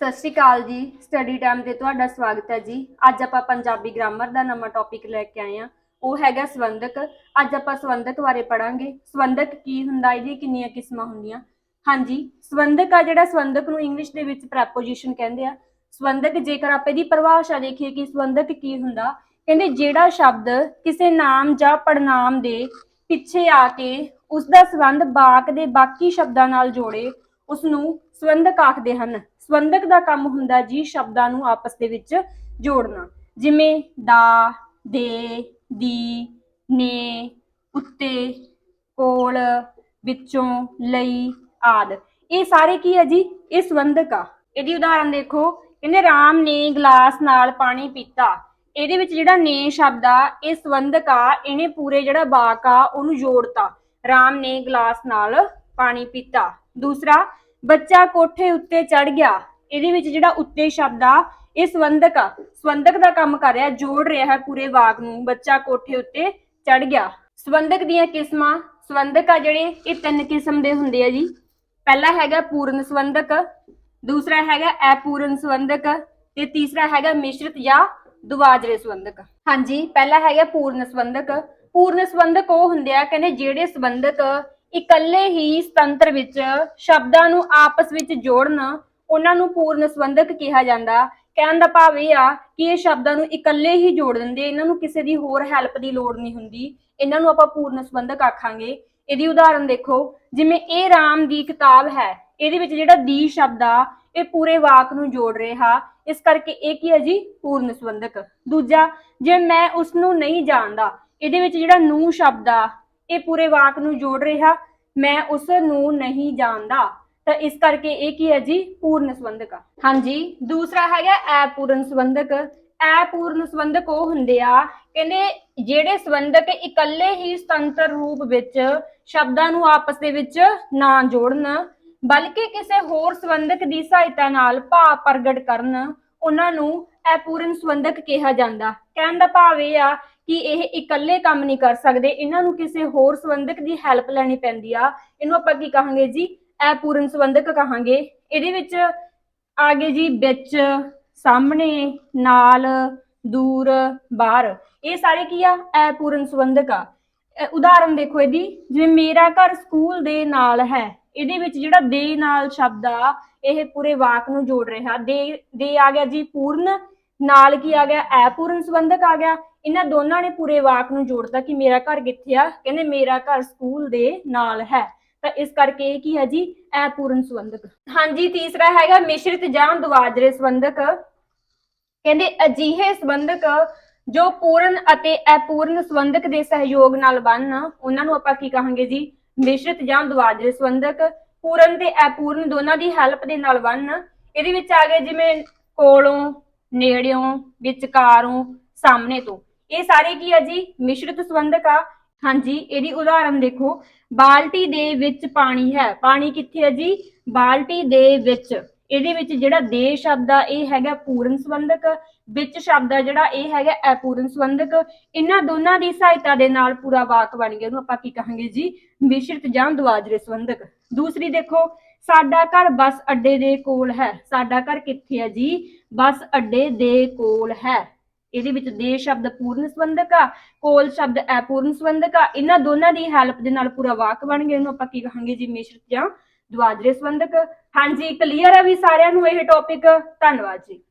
ਸਤਿ ਸ਼੍ਰੀ ਅਕਾਲ ਜੀ। Study time ਤੇ ਤੁਹਾਡਾ ਸਵਾਗਤ ਹੈ ਜੀ। ਅੱਜ ਆਪਾਂ ਪੰਜਾਬੀ ਗ੍ਰਾਮਰ ਦਾ ਨਵਾਂ ਟੌਪਿਕ ਲੈ ਕੇ ਆਏ ਹਾਂ। ਉਹ ਹੈਗਾ ਸੰਬੰਧਕ। ਅੱਜ ਆਪਾਂ ਸੰਬੰਧਕ ਬਾਰੇ ਪੜਾਂਗੇ ਸੰਬੰਧਕ ਕੀ ਹੁੰਦਾ ਇਹਦੀ ਕਿੰਨੀਆਂ ਕਿਸਮਾਂ ਹੁੰਦੀਆਂ। ਹਾਂਜੀ, ਸੰਬੰਧਕ ਆ ਜਿਹੜਾ ਸੰਬੰਧਕ ਨੂੰ ਇੰਗਲਿਸ਼ ਦੇ ਵਿੱਚ ਪ੍ਰੈਪੋਜੀਸ਼ਨ ਕਹਿੰਦੇ ਆ। ਸੰਬੰਧਕ ਜੇਕਰ ਆਪਾਂ ਇਹਦੀ ਪਰਿਭਾਸ਼ਾ ਦੇਖੀਏ ਕਿ ਸੰਬੰਧਕ ਕੀ ਹੁੰਦਾ, ਕਹਿੰਦੇ ਜਿਹੜਾ ਸ਼ਬਦ ਕਿਸੇ ਨਾਮ ਜਾਂ ਪੜਨਾਮ ਦੇ ਪਿੱਛੇ ਆ ਕੇ ਉਸ ਦਾ ਸੰਬੰਧ ਬਾਕ ਦੇ ਬਾਕੀ ਸ਼ਬਦਾਂ ਨਾਲ ਜੋੜੇ ਉਸ ਨੂੰ ਸਵੰਦਕ ਆਖਦੇ ਹਨ। ਸੰਬੰਧਕ ਦਾ ਕੰਮ ਹੁੰਦਾ ਜੀ ਸ਼ਬਦਾਂ ਨੂੰ ਆਪਸ ਦੇ ਵਿੱਚ ਜੋੜਨਾ। ਜਿਵੇਂ ਦਾ, ਦੇ, ਦੀ, ਨੇ, ਉੱਤੇ, ਕੋਲ, ਵਿੱਚੋਂ, ਲਈ, ਆਦ। ਇਹ ਸਾਰੇ ਕੀ ਹੈ ਜੀ? ਇਹ ਸੰਬੰਧਕ ਆ। ਇਹਦੀ ਉਦਾਹਰਨ ਦੇਖੋ। ਕਹਿੰਦੇ ਰਾਮ ਨੇ ਗਲਾਸ ਨਾਲ ਪਾਣੀ ਪੀਤਾ। ਇਹਦੇ ਵਿੱਚ ਜਿਹੜਾ ਨੇ ਸ਼ਬਦ ਆ, ਇਹ ਸੰਬੰਧਕ ਆ। ਇਹਨੇ ਪੂਰੇ ਜਿਹੜਾ ਵਾਕ ਆ, ਉਹਨੂੰ ਜੋੜਤਾ। ਰਾਮ ਨੇ ਗਲਾਸ ਨਾਲ ਪਾਣੀ ਪੀਤਾ। ਦੂਸਰਾ, ਬੱਚਾ ਕੋਠੇ ਉੱਤੇ ਚੜ ਗਿਆ। ਇਹਦੇ ਵਿੱਚ ਜਿਹੜਾ ਉੱਤੇ ਸ਼ਬਦ ਆ, ਇਹ ਸਵੰਦਕ ਆ। ਸਵੰਦਕ ਦਾ ਕੰਮ ਕਰ ਰਿਹਾ, ਜੋੜ ਰਿਹਾ ਹੈ ਪੂਰੇ ਵਾਕ ਨੂੰ। ਬੱਚਾ ਕੋਠੇ ਉੱਤੇ ਚੜ ਗਿਆ। ਸਵੰਦਕ ਦੀਆਂ ਕਿਸਮਾਂ, ਸਵੰਦਕ ਆ ਜਿਹੜੇ, ਇਹ ਤਿੰਨ ਕਿਸਮ ਦੇ ਹੁੰਦੇ ਆ ਜੀ। ਪਹਿਲਾ ਹੈਗਾ ਪੂਰਨ ਸੰਬੰਧਕ ਦੂਸਰਾ ਹੈਗਾ ਅਪੂਰਨ ਸੰਬੰਧਕ ਤੇ ਤੀਸਰਾ ਹੈਗਾ ਮਿਸ਼ਰਿਤ ਜਾਂ ਦੁਆਜਰੇ ਸੰਬੰਧਕ ਹਾਂਜੀ, ਪਹਿਲਾ ਹੈਗਾ ਪੂਰਨ ਸੰਬੰਧਕ ਪੂਰਨ ਸੰਬੰਧਕ ਉਹ ਹੁੰਦੇ ਆ, ਕਹਿੰਦੇ ਜਿਹੜੇ ਸੰਬੰਧਕ ਇਕੱਲੇ ਹੀ ਸੁਤੰਤਰ ਵਿੱਚ ਸ਼ਬਦਾਂ ਨੂੰ ਆਪਸ ਵਿੱਚ ਜੋੜਨ, ਉਹਨਾਂ ਨੂੰ ਪੂਰਨ ਸੰਬੰਧਕ ਕਿਹਾ ਜਾਂਦਾ। ਕਹਿਣ ਦਾ ਭਾਵ ਇਹ ਆ ਕਿ ਇਹ ਸ਼ਬਦਾਂ ਨੂੰ ਇਕੱਲੇ ਹੀ ਜੋੜ ਦਿੰਦੇ, ਇਹਨਾਂ ਨੂੰ ਕਿਸੇ ਦੀ ਹੋਰ ਹੈਲਪ ਦੀ ਲੋੜ ਨਹੀਂ ਹੁੰਦੀ। ਇਹਨਾਂ ਨੂੰ ਆਪਾਂ ਪੂਰਨ ਸੰਬੰਧਕ ਆਖਾਂਗੇ। ਇਹਦੀ ਉਦਾਹਰਨ ਦੇਖੋ, ਜਿਵੇਂ ਇਹ ਰਾਮ ਦੀ ਕਿਤਾਬ ਹੈ, ਇਹਦੇ ਵਿੱਚ ਜਿਹੜਾ ਦੀ ਸ਼ਬਦ ਆ, ਇਹ ਪੂਰੇ ਵਾਕ ਨੂੰ ਜੋੜ ਰਿਹਾ। ਇਸ ਕਰਕੇ ਇਹ ਕੀ ਹੈ ਜੀ? ਪੂਰਨ ਸੰਬੰਧਕ। ਦੂਜਾ, ਜੇ ਮੈਂ ਉਸ ਨੂੰ ਨਹੀਂ ਜਾਣਦਾ, ਇਹਦੇ ਵਿੱਚ ਜਿਹੜਾ ਨੂੰ ਸ਼ਬਦ ਆ ਇਹ ਪੂਰੇ ਵਾਕ ਨੂੰ ਜੋੜ ਰਿਹਾ, ਮੈਂ ਉਸ ਨੂੰ ਨਹੀਂ ਜਾਣਦਾ। ਤਾਂ ਇਸ ਕਰਕੇ ਇਹ ਕੀ ਹੈ ਜੀ? ਪੂਰਨ ਸਵੰਦਕ ਹਾਂਜੀ, ਦੂਸਰਾ ਹੈਗਾ ਅਪੂਰਨ ਸਵੰਦਕ ਅਪੂਰਨ ਸਵੰਦਕ ਉਹ ਹੁੰਦੇ ਆ, ਕਹਿੰਦੇ ਜਿਹੜੇ ਸਵੰਦਕ ਇਕੱਲੇ ਹੀ ਸੁਤੰਤਰ ਰੂਪ ਵਿੱਚ ਸ਼ਬਦਾਂ ਨੂੰ ਆਪਸ ਦੇ ਵਿੱਚ ਨਾ ਜੋੜਨ, ਬਲਕਿ ਕਿਸੇ ਹੋਰ ਸੰਬੰਧਕ ਦੀ ਸਹਾਇਤਾ ਨਾਲ ਭਾਵ ਪ੍ਰਗਟ ਕਰਨ, ਉਹਨਾਂ ਨੂੰ ਅਪੂਰਨ ਸੰਬੰਧਕ ਕਿਹਾ ਜਾਂਦਾ। ਕਹਿਣ ਦਾ ਭਾਵ ਇਹ ਆ ਕਿ ਇਹ ਇਕੱਲੇ ਕੰਮ ਨਹੀਂ ਕਰ ਸਕਦੇ, ਇਹਨਾਂ ਨੂੰ ਕਿਸੇ ਹੋਰ ਸੰਬੰਧਕ ਦੀ ਹੈਲਪ ਲੈਣੀ ਪੈਂਦੀ ਆ। ਇਹਨੂੰ ਆਪਾਂ ਕੀ ਕਹਾਂਗੇ ਜੀ? ਅਪੂਰਨ ਸੰਬੰਧਕ ਕਹਾਂਗੇ। ਇਹਦੇ ਵਿੱਚ ਆ ਗਏ ਜੀ ਵਿੱਚ, ਸਾਹਮਣੇ, ਨਾਲ, ਦੂਰ, ਬਾਹਰ। ਇਹ ਸਾਰੇ ਕੀ ਆ? ਇਹ ਪੂਰਨ ਸੰਬੰਧਕ ਆ। ਉਦਾਹਰਨ ਦੇਖੋ ਇਹਦੀ। ਜਿਵੇਂ ਮੇਰਾ ਘਰ ਸਕੂਲ ਦੇ ਨਾਲ ਹੈ, ਇਹਦੇ ਵਿੱਚ ਜਿਹੜਾ ਦੇ ਨਾਲ ਸ਼ਬਦ ਆ, ਇਹ ਪੂਰੇ ਵਾਕ ਨੂੰ ਜੋੜ ਰਿਹਾ। ਦੇ ਦੇ ਆ ਗਿਆ ਜੀ ਪੂਰਨ, ਨਾਲ ਕੀ ਆ ਗਿਆ? ਅਪੂਰਨ ਸੰਬੰਧਕ ਆ ਗਿਆ। ਇਹਨਾਂ ਦੋਨਾਂ ਨੇ ਪੂਰੇ ਵਾਕ ਨੂੰ ਜੋੜਤਾ ਕਿ ਮੇਰਾ ਘਰ ਕਿੱਥੇ ਆ? ਕਹਿੰਦੇ ਮੇਰਾ ਘਰ ਸਕੂਲ ਦੇ ਨਾਲ ਹੈ। ਤਾਂ ਇਸ ਕਰਕੇ ਇਹ ਕੀ ਹੈ ਜੀ? ਅਪੂਰਨ ਸਬੰਧਕ। ਹਾਂਜੀ, ਤੀਸਰਾ ਹੈਗਾ ਮਿਸ਼ਰਿਤ ਜਾਂ ਦੁਆਜਰੇ ਸਬੰਧਕ। ਕਹਿੰਦੇ ਅਜਿਹੇ ਸਬੰਧਕ ਜੋ ਪੂਰਨ ਅਤੇ ਅਪੂਰਨ ਸੰਬੰਧਕ ਦੇ ਸਹਿਯੋਗ ਨਾਲ ਬਣਨ। ਉਹਨਾਂ ਨੂੰ ਆਪਾਂ ਕੀ ਕਹਾਂਗੇ ਜੀ? ਮਿਸ਼ਰਿਤ ਜਾਂ ਦੁਆਜਰੇ ਸੰਬੰਧਕ। ਪੂਰਨ ਤੇ ਅਪੂਰਨ ਦੋਨਾਂ ਦੀ ਹੈਲਪ ਦੇ ਨਾਲ ਬਣਨ। ਇਹਦੇ ਵਿੱਚ ਆ ਗਏ ਜਿਵੇਂ ਕੋਲੋਂ, ਨੇੜਿਓਂ, ਵਿਚਕਾਰੋਂ, ਸਾਹਮਣੇ ਤੋਂ। ਇਹ ਸਾਰੇ ਕੀ ਆ ਜੀ? ਮਿਸ਼ਰਿਤ ਸੰਬੰਧਕ ਆ। ਹਾਂਜੀ, ਇਹਦੀ ਉਦਾਹਰਨ ਦੇਖੋ। ਬਾਲਟੀ ਦੇ ਵਿੱਚ ਪਾਣੀ ਹੈ। ਪਾਣੀ ਕਿੱਥੇ ਹੈ ਜੀ? ਬਾਲਟੀ ਦੇ ਵਿੱਚ। ਇਹਦੇ ਵਿੱਚ ਜਿਹੜਾ ਦੇ ਸ਼ਬਦ ਆ, ਇਹ ਹੈਗਾ ਪੂਰਨ ਸੰਬੰਧਕ। ਵਿੱਚ ਸ਼ਬਦ ਆ ਜਿਹੜਾ, ਇਹ ਹੈਗਾ ਅਪੂਰਨ ਸੰਬੰਧਕ। ਇਹਨਾਂ ਦੋਨਾਂ ਦੀ ਸਹਾਇਤਾ ਦੇ ਨਾਲ ਪੂਰਾ ਵਾਕ ਬਣ ਗਿਆ। ਉਹਨੂੰ ਆਪਾਂ ਕੀ ਕਹਾਂਗੇ ਜੀ? ਮਿਸ਼ਰਿਤ ਜਾਂ ਦੁਆਜਰੇ ਸੰਬੰਧਕ। ਦੂਸਰੀ ਦੇਖੋ, ਸਾਡਾ ਘਰ ਬੱਸ ਅੱਡੇ ਦੇ ਕੋਲ ਹੈ। ਸਾਡਾ ਘਰ ਕਿੱਥੇ ਹੈ ਜੀ? ਬੱਸ ਅੱਡੇ ਦੇ ਕੋਲ ਹੈ। ਇਹਦੇ ਵਿੱਚ ਦੇ ਸ਼ਬਦ ਪੂਰਨ ਸੰਬੰਧਕ ਆ, ਕੋਲ ਸ਼ਬਦ ਅਪੂਰਨ ਸੰਬੰਧਕ ਆ, ਇਹਨਾਂ ਦੋਨਾਂ ਦੀ ਹੈਲਪ ਦੇ ਨਾਲ ਪੂਰਾ ਵਾਕ ਬਣ ਗਿਆ, ਇਹਨੂੰ ਆਪਾਂ ਕੀ ਕਹਾਂਗੇ ਜੀ ਮਿਸ਼ਰਤ ਜਾਂ ਦੁਆਜਰੇ ਸੰਬੰਧਕ। ਹਾਂਜੀ ਕਲੀਅਰ ਆ ਵੀ ਸਾਰਿਆਂ ਨੂੰ ਇਹ ਟੌਪਿਕ ਧੰਨਵਾਦ ਜੀ।